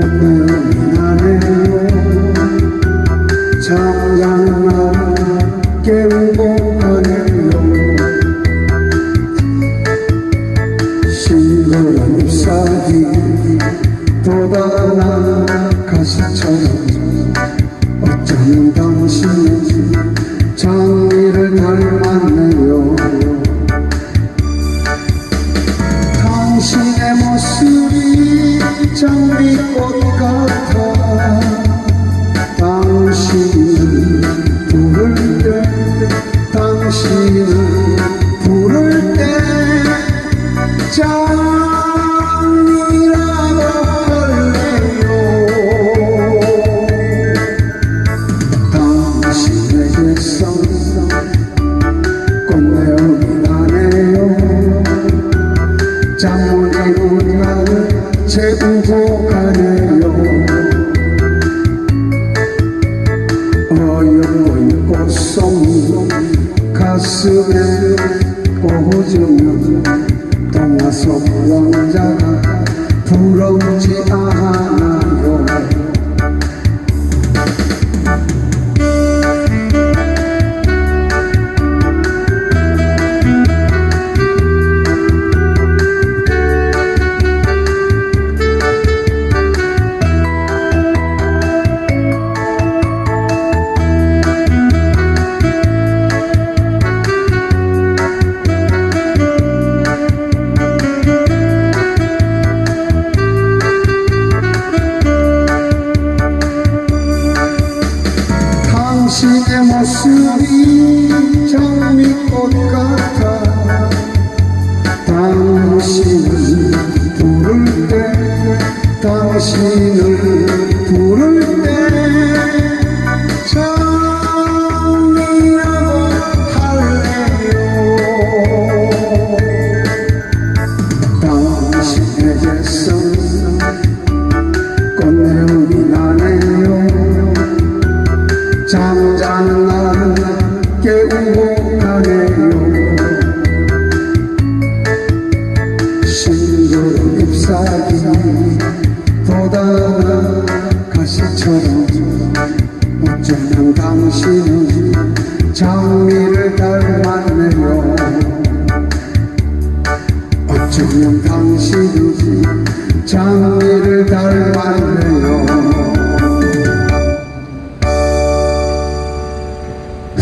시작했어 꽃내음이 나네요 잠깐 날 깨우고 가네요 싱그런 잎사귀 돋아난 가시처럼 장미꽃 같아. 당신을 부를 때 가슴에 꽂으면 동화 속 왕자가 부럽지 않아 당신의 모습이 장미꽃 같아. 당신을 부를 때 당신을 부를 때 잠자는 나를 깨우고 가네요. 싱그런 잎사귀 돋아난 가시처럼 어쩌면 당신은 장미를 닮았네요. 어쩌면 당신은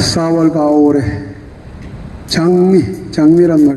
4월 가을에 장미, 장미란 말